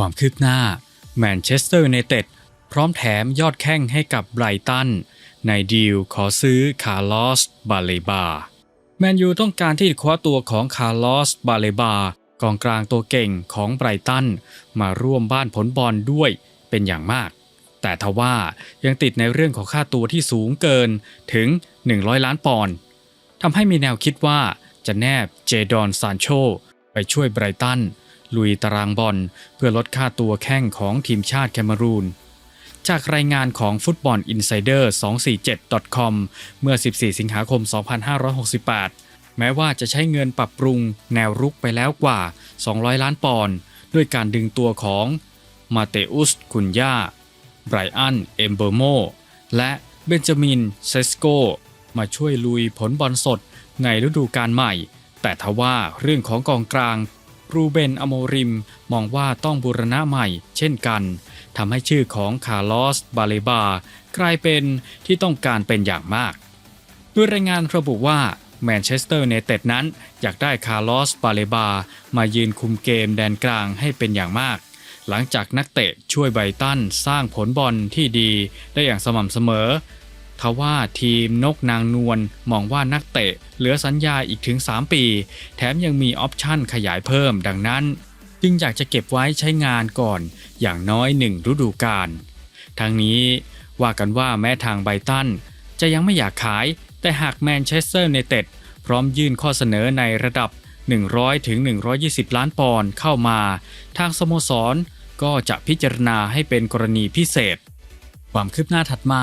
ความคืบหน้าแมนเชสเตอร์ยูไนเต็ดพร้อมแถมยอดแข้งให้กับไบรตัน ในดีลขอซื้อคาร์ลอสบาเลบาแมนยูต้องการที่คว้าตัวของคาร์ลอสบาเลบากองกลางตัวเก่งของไบรตัน มาร่วมบ้านผลบอลด้วยเป็นอย่างมาก แต่ทว่ายังติดในเรื่องของค่าตัวที่สูงเกินถึง 100 ล้านปอนด์ทำให้มีแนวคิดว่าจะแนบเจดอนซานโชไปช่วยไบรตัน ลุยตารางบอลเพื่อลดค่าตัวแข้งของทีมชาติแคนารูน จากรายงานของฟุตบอลอินไซเดอร์ 247.com เมื่อ 14 สิงหาคม 2568 แม้ว่าจะใช้เงินปรับปรุงแนวรุกไปแล้วกว่า 200 ล้านปอนด์ด้วยการดึงตัวของมาเตอุสคุนยาไบรอัน เอมเบอร์โม และเบนจามิน เซสโก มาช่วยลุยผลบอลสดในฤดูกาลใหม่ แต่ทว่าเรื่องของกองกลาง รูเบนอโมริม มองว่าต้องบูรณะใหม่เช่นกันทำให้ชื่อของคาร์ลอส บาเลบากลายเป็นที่ต้องการเป็นอย่างมากด้วยรายงานระบุว่าแมนเชสเตอร์เนเต็ดนั้น อยากได้คาร์ลอส บาเลบา มายืนคุมเกมแดนกลางให้เป็นอย่างมาก หลังจากนักเตะช่วยไบตันสร้างผลบอลที่ดีได้อย่างสม่ำเสมอ ทว่าทีมนกนางนวลมองว่านักเตะเหลือสัญญาอีกถึง 3 ปี แถมยังมีออปชั่นขยายเพิ่มดังนั้น จึงอยากจะเก็บไว้ใช้งานก่อนอย่างน้อยหนึ่งฤดูกาลทั้งนี้ว่ากันว่าแม้ทางไบตันจะยังไม่อยากขาย แต่หากแมนเชสเตอร์เนเต็ดพร้อมยื่นข้อเสนอในระดับ 100ถึง120 ล้านปอนด์เข้ามา ทางสโมสรก็จะพิจารณาให้เป็นกรณีพิเศษ ความคืบหน้าถัดมา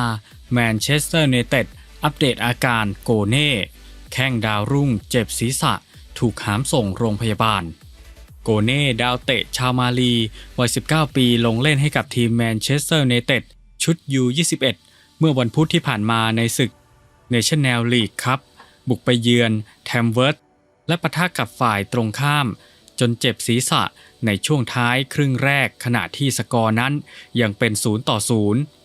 แมนเชสเตอร์เนเต็ดอัปเดตอาการโกเน่แข้งดาวรุ่งเจ็บศีรษะถูกหามส่งโรงพยาบาล โกเน่ดาวเตะชาวมาลีวัย 19 ปีลงเล่นให้กับทีมแมนเชสเตอร์เนเต็ดชุด U21 เมื่อวันพุธที่ผ่านมาในศึกเนชั่นแนลลีกครับ บุกไปเยือนแทมเวิร์ดและปะทะกับฝ่ายตรงข้าม จนเจ็บศีรษะในช่วงท้ายครึ่งแรกขณะที่สกอร์นั้นยังเป็น 0 ต่อ 0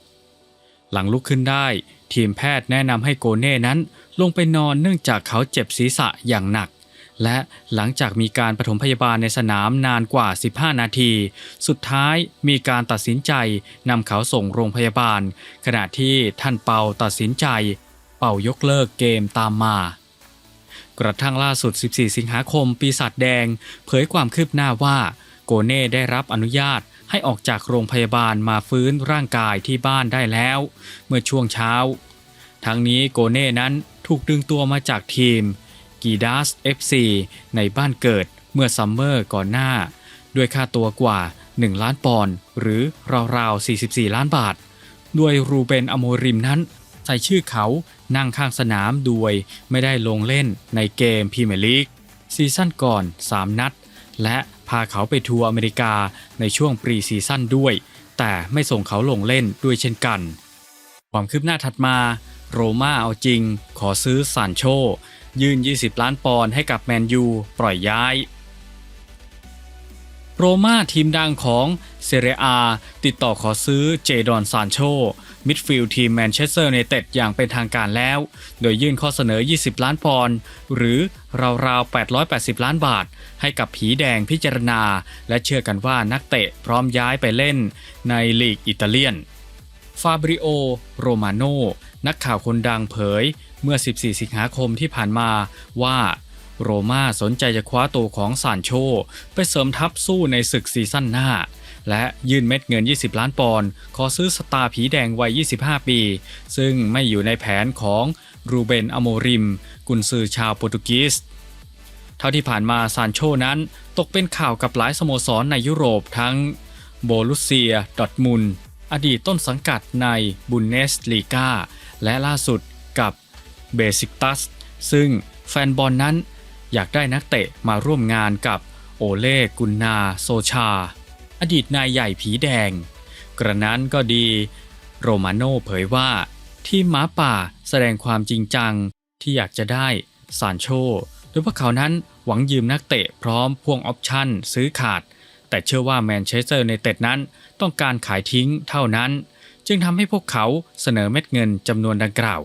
หลังลุกขึ้นได้ ทีมแพทย์แนะนำให้โกเน่นั้น ลงไปนอนเนื่องจากเขาเจ็บศีรษะอย่างหนัก และหลังจากมีการปฐมพยาบาลในสนามนานกว่า 15 นาที สุดท้ายมีการตัดสินใจนำเขาส่งโรงพยาบาล ขณะที่ท่านเปาตัดสินใจ เป่ายกเลิกเกมตามมากระทั่งล่าสุด 14 สิงหาคม ปีศาจแดง เผยความคืบหน้าว่า โกเน่ได้รับอนุญาต ให้ออกจากโรงพยาบาลมาฟื้นร่างกายที่บ้านได้แล้ว เมื่อช่วงเช้า ทั้งนี้โกเน่นั้นถูกดึงตัวมาจากทีมกีดัส FC ในบ้านเกิดเมื่อซัมเมอร์ก่อนหน้า ด้วยค่าตัวกว่า 1 ล้านปอนด์หรือราวๆ 44 ล้านบาท ด้วยรูเบนอโมริมนั้น ใส่ชื่อเขานั่งข้างสนามด้วยไม่ได้ลงเล่นในเกมพรีเมียร์ลีกซีซั่นก่อน 3 นัด และาเขาไปทัวร์อเมริกาในช่วงปรีซีซั่นด้วย แต่ไม่ส่งเขาลงเล่นด้วยเช่นกัน ความคืบหน้าถัดมา โรม่าเอาจริง ขอซื้อซานโช ยื่น 20 ล้านปอนด์ให้กับแมนยูปล่อยย้าย โรม่าทีมดังของเซเรียอาติดต่อขอซื้อเจดอนซานโช มิดฟิลด์ทีมแมนเชสเตอร์เนเต็ดอย่างเป็นทางการแล้ว โดยยื่นข้อเสนอ 20 ล้านปอนด์หรือราวๆ 880 ล้านบาท ให้กับผีแดงพิจารณา และเชื่อกันว่านักเตะพร้อมย้ายไปเล่นในลีกอิตาเลียน ฟาบริโอ โรมาโนนักข่าวคนดังเผย เมื่อ 14 สิงหาคมที่ผ่านมาว่าโรม่าสนใจจะคว้าตัวของซานโช ไปเสริมทัพสู้ในศึกซีซั่นหน้า และยื่นเม็ดเงิน 20 ล้านปอนด์ขอซื้อสตาร์ผีแดงวัย 25 ปี ซึ่งไม่อยู่ในแผนของรูเบนอโมริม กุนซือชาวโปรตุเกสเท่าที่ผ่านมาซานโชนั้นตกเป็นข่าวกับหลายสโมสรในยุโรปทั้งโบลุเซีย ดอทมุน อดีตต้นสังกัดในบุนเนสลีกาและล่าสุดกับเบสิกตัสซึ่งแฟนบอลนนั้นอยากได้นักเตะมาร่วมงานกับโอเล่กุนนาโซชา อดีตนายใหญ่ผีแดง กระนั้นก็ดี โรมาโน่เผยว่า ทีมหมาป่าแสดงความจริงจังที่อยากจะได้ซานโชโดยพวกเขานั้นหวังยืมนักเตะพร้อมพ่วงออปชั่นซื้อขาด แต่เชื่อว่าแมนเชสเตอร์ในเต็ดนั้นต้องการขายทิ้งเท่านั้น จึงทำให้พวกเขาเสนอเม็ดเงินจำนวนดังกล่าว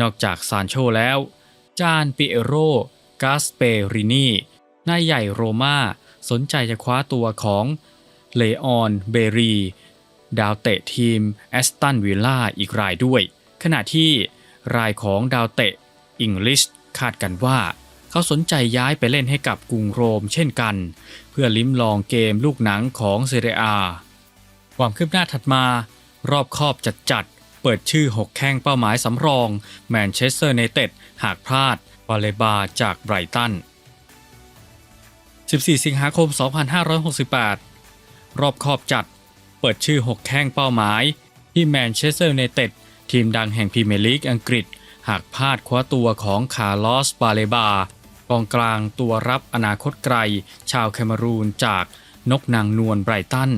นอกจากซานโชแล้ว จานปิเอโรกาสเปรินีนายใหญ่โรมา สนใจจะคว้าตัวของเลออนเบรี ดาวเตะทีมแอสตันวิลล่าอีกรายด้วย ขณะที่รายของดาวเตะอิงลิชคาดกันว่า เขาสนใจย้ายไปเล่นให้กับกรุงโรมเช่นกัน เพื่อลิ้มลองเกมลูกหนังของเซเรียาความคืบหน้าถัดมารอบคอบจัดจัดเปิดชื่อ 6 แข้งเป้าหมายสำรอง แมนเชสเตอร์เนเต็ดหากพลาดบาเลบาจากไบรตัน 14 สิงหาคม 2568 รอบคอบจัด เปิดชื่อ 6 แข้งเป้าหมาย ที่แมนเชสเตอร์ n นเต็ด ทีมดังแห่งพรีเมียร์ลีกอังกฤษ หากพลาดคว้าตัวของคาร์ลอส บาเลบากองกลางตัวรับอนาคตไกล ชาวแคเมรูนจากนกนางนวลไบรตัน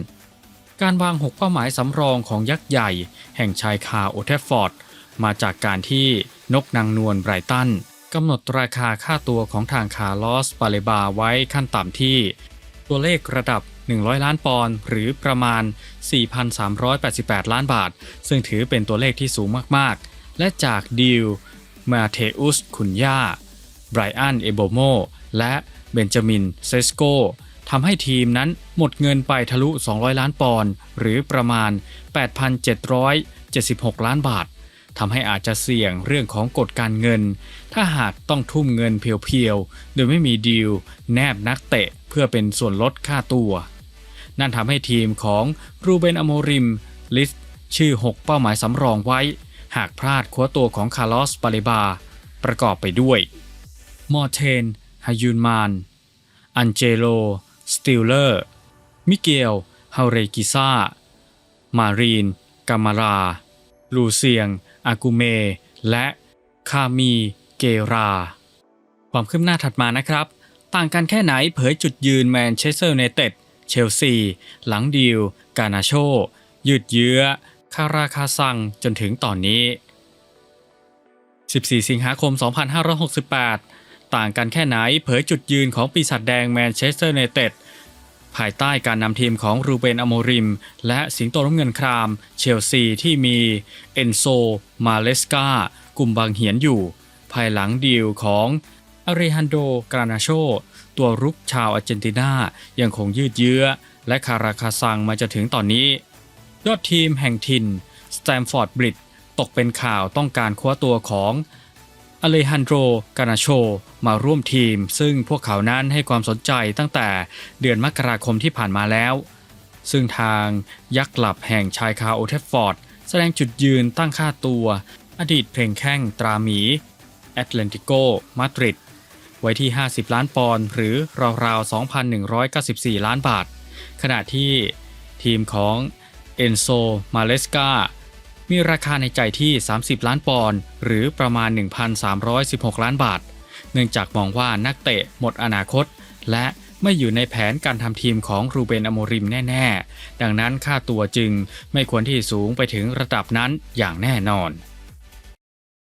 การวาง 6 เป้าหมายสำรองของยักษ์ใหญ่ แห่งชายคาโอเทฟฟอร์ด มาจากการที่นกนางนวลไบรตัน กำหนดราคาค่าตัวของทางคาร์ลอสบาเลบาไว้ขั้นต่ำที่ ตัวเลขระดับ 100 ล้านปอนด์หรือประมาณ 4,388 ล้านบาท ซึ่งถือเป็นตัวเลขที่สูงมากๆ และจากดิลมาเทอุสคุนยาไบรอันเอโบโมและเบนจามินเซสโกทำให้ทีมนั้นหมดเงินไปทะลุ 200 ล้านปอนด์หรือประมาณ 8,776 ล้านบาท ทำให้อาจจะเสี่ยงเรื่องของกฎการเงิน ถ้าหากต้องทุ่มเงินเพียวๆ โดยไม่มีดีลแนบนักเตะเพื่อเป็นส่วนลดค่าตัว นั่นทำให้ทีมของรูเบนอโมริม ลิสต์ชื่อ 6 เป้าหมายสำรองไว้ หากพลาดคว้าตัวของคาร์ลอสบาเลบา ประกอบไปด้วย มอร์เทนฮายุนมาน อันเจโล สติลเลอร์ มิเกลฮาเรกิซามารีน กามารา ลูเซียง อากูเม และคามีเกรา ความคืบหน้าถัดมานะครับ ต่างกันแค่ไหนเผยจุดยืนแมนเชสเตอร์ n นเต็ดเชลซี หลังดีลกานาโช ยืดเยื้อ คาราคาซังจนถึงตอนนี้ 14 สิงหาคม 2568 ต่างกันแค่ไหนเผยจุดยืนของปีศาจแดงแมนเชสเตอร์ n นเต็ด ภายใต้การนำทีมของรูเบนอโมริม และสิงโตน้ำเงินคราม เชลซีที่มีเอนโซ มาเลสกากลุ่มบางเหียนอยู่ ภายหลังดีลของอาริฮันโด กรานาโช ตัวรุกชาวอาร์เจนตินายังคงยืดเยื้อ และคาราคาซังมาจะถึงตอนนี้ ยอดทีมแห่งถิ่นสแตมฟอร์ดบริดตกเป็นข่าวต้องการคว้าตัวของ อเลฮันโดกานาโช มาร่วมทีม ซึ่งพวกเขานั้นให้ความสนใจตั้งแต่เดือนมกราคมที่ผ่านมาแล้ว ซึ่งทางยักษ์หลับแห่งชายคาโอเทฟฟอร์ด แสดงจุดยืนตั้งค่าตัว อดีตเพลงแข้งตราหมีแอตแลนติโกมาดริดไว้ที่ 50 ล้านปอนด์หรือราวๆ 2,194 ล้านบาท ขณะที่ทีมของเอนโซมาเลสกา มีราคาในใจที่ 30 ล้านปอนด์หรือประมาณ 1,316 ล้านบาท เนื่องจากมองว่านักเตะหมดอนาคต และไม่อยู่ในแผนการทำทีมของรูเบนอโมริมแน่ ๆ ดังนั้นค่าตัวจึงไม่ควรที่สูงไปถึงระดับนั้นอย่างแน่นอน